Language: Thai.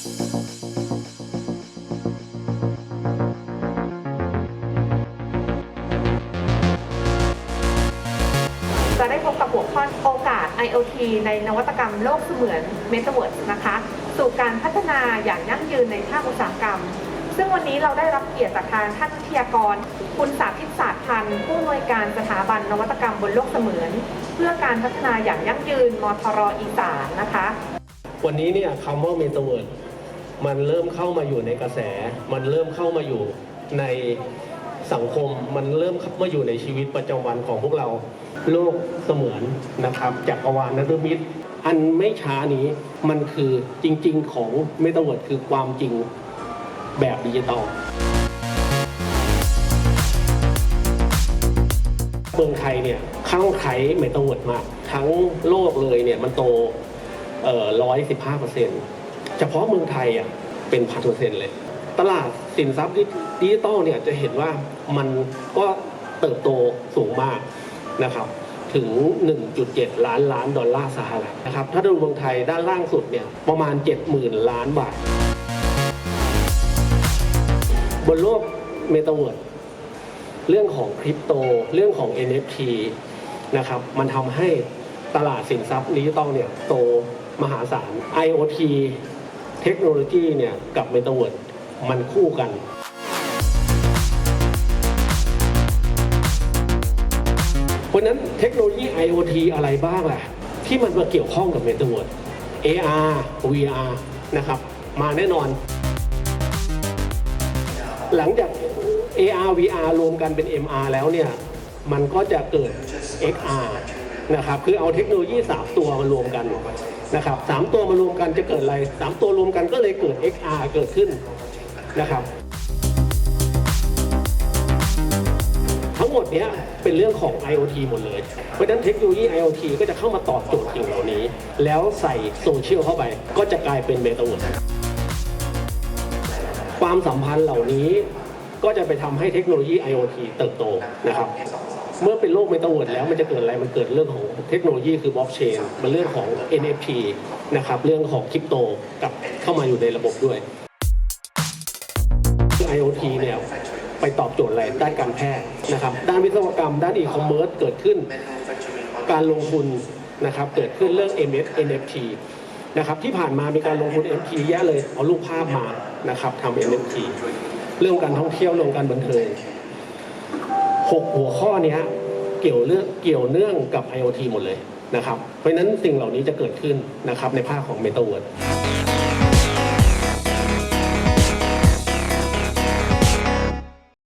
จะได้พบกับหัวข้อโอกาส IoT ในนวัตกรรมโลกเสมือนเมตาเวิร์ดนะคะ สู่การพัฒนาอย่างยั่งยืนในภาคอุตสาหกรรม ซึ่งวันนี้เราได้รับเกียรติจากทางท่านวิทยากร คุณสาธิตศาสตร์พันธ์ผู้อำนวยการสถาบันนวัตกรรมบนโลกเสมือน เพื่อการพัฒนาอย่างยั่งยืนมทรอีสานนะคะ วันนี้เนี่ยคำว่าเมตาเวิร์ด มันเริ่มเข้ามาอยู่ในกระแส มันเริ่มเข้ามาอยู่ในสังคมมันเริ่มเข้ามาอยู่ในชีวิตประจำวันของพวกเรา โลกเสมือนนะครับจักรวาลนฤมิตอันไม่ช้านี้มันคือจริง ๆ ของเมตาเวิร์ดคือความจริงแบบดิจิตอลเมืองไทยเนี่ยข้างไขเมตาเวิร์ดมาก ทั้งโลกเลยเนี่ยมันโตร้อยสิบห้าเปอร์เซ็นต์ เฉพาะเมืองไทยอะเป็นพันเปอร์เซ็นต์เลย ตลาดสินทรัพย์ดิจิตอลเนี่ยจะเห็นว่ามันก็เติบโตสูงมากนะครับถึง 1.7 ล้านล้านดอลลาร์สหรัฐนะครับ ถ้าดูเมืองไทยด้านล่างสุดเนี่ยประมาณ 70,000 ล้านบาท บนโลกเมตาเวิร์ดเรื่องของคริปโต เรื่องของ NFT นะครับ มันทำให้ตลาดสินทรัพย์ดิจิตอลเนี่ยโตมหาศาล IoT เทคโนโลยีเนี่ยกับ m e t a เวิร์ดมันคู่กันเพราะนั้นเทคโนโลยี IoT อะไรบ้างล่ะ ที่มันมาเกี่ยวข้องกับ m e t a เวิร์ด AR VR นะครับ มาแน่นอน หลังจาก AR VR รวมกันเป็น MR แล้วเนี่ย มันก็จะเกิด XR นะครับ คือเอาเทคโนโลยี3ตัวมารวมกัน นะครับสามตัวมารวมกันจะเกิดอะไร3ตัวรวมกันก็เลยเกิด XR เกิดขึ้นนะครับ ทั้งหมดเนี้ยเป็นเรื่องของ IoT หมดเลย เพราะฉะนั้นเทคโนโลยี IoT ก็จะเข้ามาตอบโจทย์สิ่งเหล่านี้ แล้วใส่โซเชียลเข้าไป ก็จะกลายเป็นเมตาเวิร์ดความสัมพันธ์เหล่านี้ก็จะไปทำให้เทคโนโลยี IoT เติบโตนะครับ เมื่อเป็นโลกเมตาเวิร์ดแล้วมันจะเกิดอะไรมันเกิดเรื่องของเทคโนโลยีคือบล็อกเชนมันเรื่องของ NFT นะครับเรื่องของคริปโตกับเข้ามาอยู่ในระบบด้วย IoT เนี่ยไปตอบโจทย์อะไรด้านการแพทย์นะครับ ด้านวิศวกรรม ด้านอีคอมเมิร์ซเกิดขึ้น การลงทุนนะครับเกิดขึ้นเรื่อง MS NFT นะครับที่ผ่านมามีการลงทุน NFT แยะเลยเอารูปภาพมานะครับทำ NFT เรื่องการท่องเที่ยวเรื่องการบันเทิง หกหัวข้อนี้เกี่ยวเรื่องเกี่ยวเนื่องกับ IoT หมดเลยนะครับ เพราะฉะนั้นสิ่งเหล่านี้จะเกิดขึ้นนะครับในภาคของ m e t a เวิร์